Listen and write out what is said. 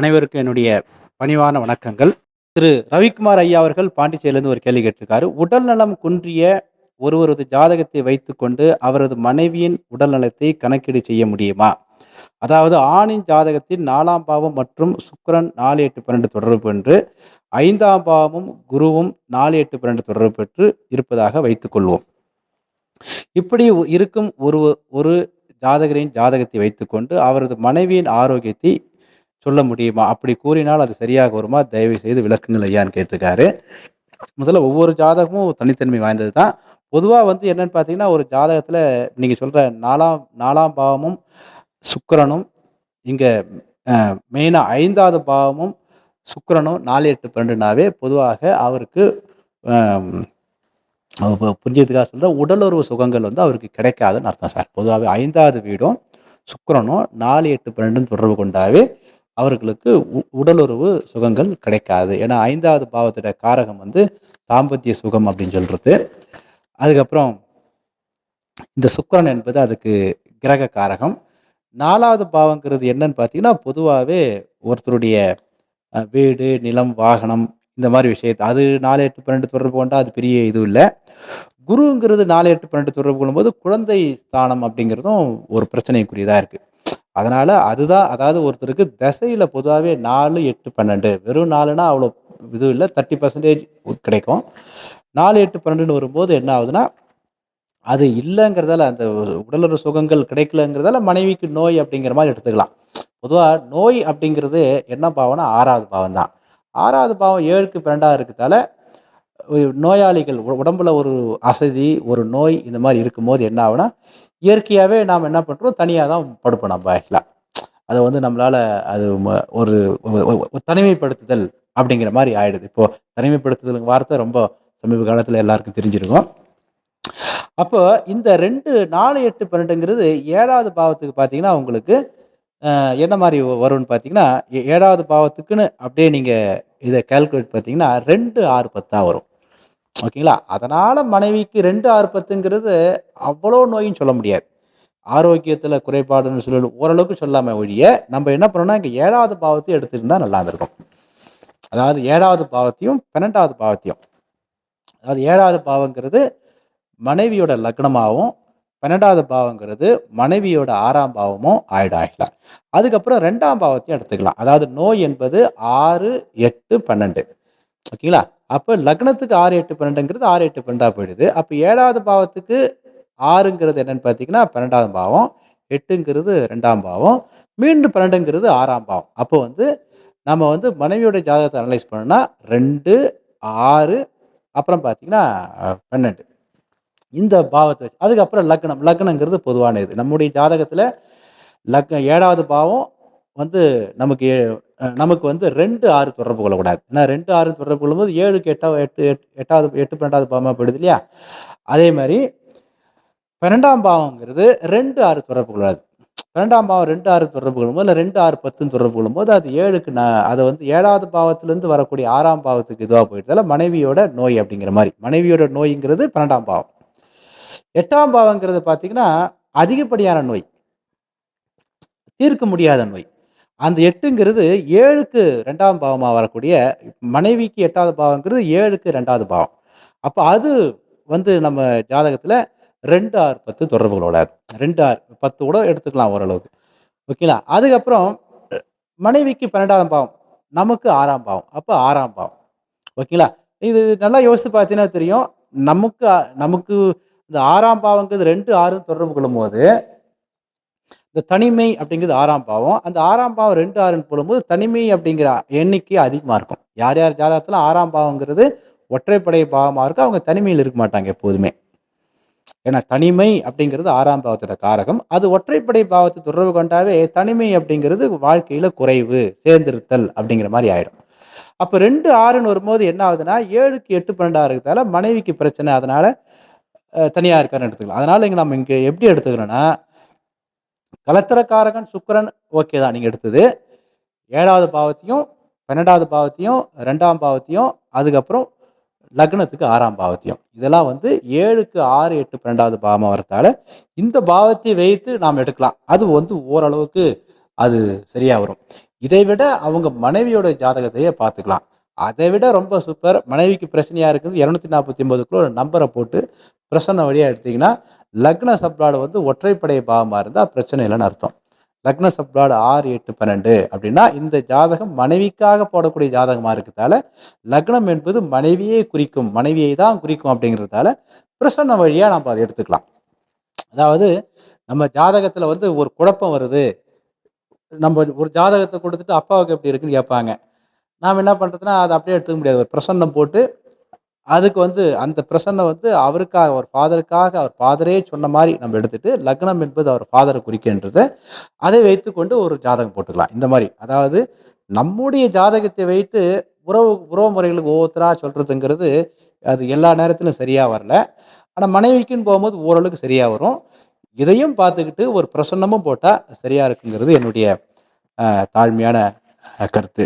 அனைவருக்கும் என்னுடைய பணிவான வணக்கங்கள். திரு ரவிக்குமார் ஐயா அவர்கள் பாண்டிச்சேரியிலிருந்து ஒரு கேள்வி கேட்டிருக்காரு. உடல் நலம் குன்றிய ஒருவரது ஜாதகத்தை வைத்துக்கொண்டு அவரது மனைவியின் உடல் நலத்தை கணக்கீடு செய்ய முடியுமா? அதாவது ஆணின் ஜாதகத்தில் நாலாம் பாவம் மற்றும் சுக்கரன் நாலு எட்டு பன்னெண்டு தொடர்பு என்று ஐந்தாம் பாவமும் குருவும் நாலு எட்டு பன்னெண்டு தொடர்பு பெற்று இருப்பதாக வைத்துக்கொள்வோம். இப்படி இருக்கும் ஒரு ஒரு ஜாதகரின் ஜாதகத்தை வைத்துக்கொண்டு அவரது மனைவியின் ஆரோக்கியத்தை சொல்ல முடியுமா? அப்படி கூறினால் அது சரியாக வருமா? தயவு செய்து விளக்குங்கள் ஐயான்னு கேட்டிருக்காரு. முதல்ல ஒவ்வொரு ஜாதகமும் தனித்தன்மை வாய்ந்தது தான். பொதுவாக வந்து என்னன்னு பார்த்தீங்கன்னா ஒரு ஜாதகத்தில் நீங்கள் சொல்கிற நாலாம் நாலாம் பாவமும் சுக்கரனும் இங்கே மெயினாக ஐந்தாவது பாவமும் சுக்கரனும் நாலு எட்டு பன்னெண்டுனாவே பொதுவாக அவருக்கு புரிஞ்சதுக்காக சொல்கிறேன் உடலுறவு சுகங்கள் வந்து அவருக்கு கிடைக்காதுன்னு அர்த்தம் சார். பொதுவாகவே ஐந்தாவது வீடும் சுக்கரனும் நாலு எட்டு பன்னெண்டும் தொடர்பு கொண்டாவே அவர்களுக்கு உ- உடலுறவு சுகங்கள் கிடைக்காது. ஏன்னா ஐந்தாவது பாவத்தோட காரகம் வந்து தாம்பத்திய சுகம் அப்படின்னு சொல்றது. அதுக்கப்புறம் இந்த சுக்கிரன் என்பது அதுக்கு கிரக காரகம். நாலாவது பாவங்கிறது என்னன்னு பார்த்தீங்கன்னா பொதுவாகவே ஒருத்தருடைய வீடு நிலம் வாகனம் இந்த மாதிரி விஷயத்தை அது நாலு எட்டு பன்னெண்டு தொடர்பு கொண்டா அது பெரிய இது இல்லை. குருங்கிறது நாலு எட்டு பன்னெண்டு தொடர்பு கொள்ளும்போது குழந்தை ஸ்தானம் அப்படிங்கிறதும் ஒரு பிரச்சனைக்குரியதாக இருக்குது அதனால அதுதான் அதாவது ஒருத்தருக்கு தசையில பொதுவாகவே நாலு எட்டு பன்னெண்டு. வெறும் நாலுனா அவ்வளோ இது இல்லை தேர்ட்டி பர்சன்டேஜ் கிடைக்கும். நாலு எட்டு பன்னெண்டுன்னு வரும்போது என்ன ஆகுதுன்னா அது இல்லைங்கிறதால அந்த உடலுறு சுகங்கள் கிடைக்கலங்கிறதால மனைவிக்கு நோய் அப்படிங்கிற மாதிரி எடுத்துக்கலாம். பொதுவாக நோய் அப்படிங்கிறது என்ன பாவம்னா ஆறாவது பாவம் தான். ஆறாவது பாவம் ஏழுக்கு பன்னெண்டாக இருக்கிறதால நோயாளிகள் உடம்புல ஒரு அசதி ஒரு நோய் இந்த மாதிரி இருக்கும்போது என்ன ஆகுனா இயற்கையாகவே நாம் என்ன பண்ணுறோம் தனியாக தான் படுப்போம் நம்ம ஆக்சுவலாக அதை வந்து நம்மளால அது ம- ஒரு தனிமைப்படுத்துதல் அப்படிங்கிற மாதிரி ஆயிடுது. இப்போது தனிமைப்படுத்துதல் வார்த்தை ரொம்ப சமீப காலத்தில் எல்லாருக்கும் தெரிஞ்சிருக்கும். அப்போ இந்த ரெண்டு நாலு எட்டு பன்னெண்டுங்கிறது ஏழாவது பாவத்துக்கு பார்த்தீங்கன்னா உங்களுக்கு என்ன மாதிரி வரும்னு பார்த்தீங்கன்னா ஏ- ஏழாவது பாவத்துக்குன்னு அப்படியே நீங்கள் இதை கால்குலேட் பார்த்தீங்கன்னா ரெண்டு ஆறு பத்தாக வரும். ஓகேங்களா அதனால் மனைவிக்கு ரெண்டு ஆர்ப்பத்துங்கிறது அவ்வளோ நோயின்னு சொல்ல முடியாது. ஆரோக்கியத்தில் குறைபாடுன்னு சொல்லி ஓரளவுக்கு சொல்லாம ஒழிய நம்ம என்ன பண்ணோம்னா இங்கே ஏழாவது பாவத்தையும் எடுத்துருந்தா நல்லா இருந்திருக்கும் அதாவது ஏழாவது பாவத்தையும் பன்னெண்டாவது பாவத்தையும். அதாவது ஏழாவது பாவங்கிறது மனைவியோட லக்னமாகவும் பன்னெண்டாவது பாவங்கிறது மனைவியோட ஆறாம் பாவமும் ஆயிடும் ஆகிடலாம் அதுக்கப்புறம் ரெண்டாம் பாவத்தையும் எடுத்துக்கலாம். அதாவது நோய் என்பது ஆறு எட்டு பன்னெண்டு. ஓகேங்களா அப்போ லக்னத்துக்கு ஆறு எட்டு பன்னெண்டுங்கிறது ஆறு எட்டு பன்னெண்டாக போயிடுது. அப்போ ஏழாவது பாவத்துக்கு ஆறுங்கிறது என்னன்னு பார்த்தீங்கன்னா பன்னெண்டாவது பாவம் எட்டுங்கிறது ரெண்டாம் பாவம் மீண்டும் பன்னெண்டுங்கிறது ஆறாம் பாவம். அப்போ வந்து நம்ம வந்து மனைவியோட ஜாதகத்தை அனலைஸ் பண்ணோம்னா ரெண்டு ஆறு அப்புறம் பார்த்தீங்கன்னா பன்னெண்டு. இந்த பாவத்தை வச்சு அதுக்கப்புறம் லக்னம் லக்னங்கிறது பொதுவான இது. நம்முடைய ஜாதகத்தில் லக்ன ஏழாவது பாவம் வந்து நமக்கு நமக்கு வந்து ரெண்டு ஆறு தொடர்பு கொள்ளக்கூடாது. ஏன்னா ரெண்டு ஆறு தொடர்பு கொள்ளும்போது ஏழுக்கு எட்டாவது எட்டு எட்டு எட்டாவது எட்டு பன்னெண்டாவது பாவமாக போயிடுது இல்லையா? அதே மாதிரி பன்னெண்டாம் பாவங்கிறது ரெண்டு ஆறு தொடர்பு கொள்ளாது. பன்னெண்டாம் பாவம் ரெண்டு ஆறு தொடர்பு கொள்ளும்போது இல்லை ரெண்டு ஆறு பத்துன்னு தொடர்பு கொள்ளும்போது அது ஏழுக்கு நான் அதை வந்து ஏழாவது பாவத்திலேருந்து வரக்கூடிய ஆறாம் பாவத்துக்கு இதுவாக போயிடுதால மனைவியோட நோய் அப்படிங்கிற மாதிரி. மனைவியோட நோய்ங்கிறது பன்னெண்டாம் பாவம். எட்டாம் பாவங்கிறது பார்த்தீங்கன்னா அதிகப்படியான நோய். தீர்க்க முடியாத நோய். அந்த எட்டுங்கிறது ஏழுக்கு ரெண்டாம் பாவமாக வரக்கூடிய மனைவிக்கு எட்டாவது பாவங்கிறது ஏழுக்கு ரெண்டாவது பாவம். அப்போ அது வந்து நம்ம ஜாதகத்தில் ரெண்டு ஆறு பத்து தொடர்புகளோட ரெண்டு ஆறு பத்து கூட எடுத்துக்கலாம் ஓரளவுக்கு. ஓகேங்களா? அதுக்கப்புறம் மனைவிக்கு பன்னெண்டாம் பாவம் நமக்கு ஆறாம் பாவம். அப்போ ஆறாம் பாவம். ஓகேங்களா? இது நல்லா யோசித்து பார்த்தீங்கன்னா தெரியும். நமக்கு நமக்கு இந்த ஆறாம் பாவங்கிறது ரெண்டு ஆறு தொடர்பு கொள்ளும்போது இந்த தனிமை அப்படிங்கிறது ஆறாம் பாவம். அந்த ஆறாம் பாவம் ரெண்டு ஆறுன்னு போடும்போது தனிமை அப்படிங்கிற எண்ணிக்கை அதிகமாக இருக்கும். யார் யார் ஜாதகத்தில் ஆறாம் பாவங்கிறது ஒற்றைப்படை பாவமாக இருக்கும் அவங்க தனிமையில் இருக்க மாட்டாங்க எப்போதுமே. ஏன்னா தனிமை அப்படிங்கிறது ஆறாம் பாவத்தோட காரகம். அது ஒற்றைப்படை பாவத்தை தொடர்பு கொண்டாவே தனிமை அப்படிங்கிறது வாழ்க்கையில் குறைவு சேர்ந்திருத்தல் அப்படிங்கிற மாதிரி ஆயிடும். அப்போ ரெண்டு ஆறுன்னு வரும்போது என்ன ஆகுதுன்னா ஏழுக்கு எட்டு பன்னெண்டாக இருக்கிறதால மனைவிக்கு பிரச்சனை. அதனால தனியாக இருக்காருன்னு எடுத்துக்கலாம். அதனால இங்கே நம்ம இங்கே எப்படி எடுத்துக்கிறோன்னா கலத்திரக்காரகன் சுக்கரன் ஓகே தான் நீங்கள் எடுத்தது. ஏழாவது பாவத்தையும் பன்னெண்டாவது பாவத்தையும் ரெண்டாம் பாவத்தையும் அதுக்கப்புறம் லக்னத்துக்கு ஆறாம் பாவத்தையும். இதெல்லாம் வந்து ஏழுக்கு ஆறு எட்டு பன்னெண்டாவது பாவமாக வரத்தால இந்த பாவத்தை வைத்து நாம் எடுக்கலாம். அது வந்து ஓரளவுக்கு அது சரியாக வரும். இதை விட அவங்க மனைவியோட ஜாதகத்தையே பார்த்துக்கலாம். அதை விட ரொம்ப சூப்பர் மனைவிக்கு பிரச்சனையாக இருக்குது. இரநூத்தி நாற்பத்தி ஒன்பதுக்குள்ள ஒரு நம்பரை போட்டு பிரசன்ன வழியாக எடுத்தீங்கன்னா லக்ன சப்ளாடு வந்து ஒற்றைப்படை பாவமாக இருந்தால் பிரச்சனை இல்லைன்னு அர்த்தம். லக்ன சப்ளாடு ஆறு எட்டு பன்னெண்டு அப்படின்னா இந்த ஜாதகம் மனைவிக்காக போடக்கூடிய ஜாதகமாக இருக்கிறதால லக்னம் என்பது மனைவியே குறிக்கும் மனைவியை தான் குறிக்கும் அப்படிங்கிறதால பிரசன்ன வழியாக நம்ம அதை எடுத்துக்கலாம். அதாவது நம்ம ஜாதகத்தில் வந்து ஒரு குழப்பம் வருது. நம்ம ஒரு ஜாதகத்தை கொடுத்துட்டு அப்பாவுக்கு எப்படி இருக்குன்னு கேட்பாங்க. நாம் என்ன பண்ணுறதுன்னா அதை அப்படியே எடுத்துக்க முடியாது. ஒரு பிரசன்னம் போட்டு அதுக்கு வந்து அந்த பிரசன்னம் வந்து அவருக்காக அவர் ஃபாதருக்காக அவர் ஃபாதரே சொன்ன மாதிரி நம்ம எடுத்துட்டு லக்னம் என்பது அவர் ஃபாதரை குறிக்கின்றதை அதை வைத்துக்கொண்டு ஒரு ஜாதகம் போட்டுக்கலாம். இந்த மாதிரி. அதாவது நம்முடைய ஜாதகத்தை வைத்து உறவு உறவு முறைகளுக்கு ஒவ்வொருத்தராக சொல்கிறதுங்கிறது அது எல்லா நேரத்திலும் சரியாக வரல. ஆனால் மனைவிக்குன்னு போகும்போது ஓரளவுக்கு சரியாக வரும். இதையும் பார்த்துக்கிட்டு ஒரு பிரசன்னமும் போட்டால் சரியாக இருக்குங்கிறது என்னுடைய தாழ்மையான கருத்து.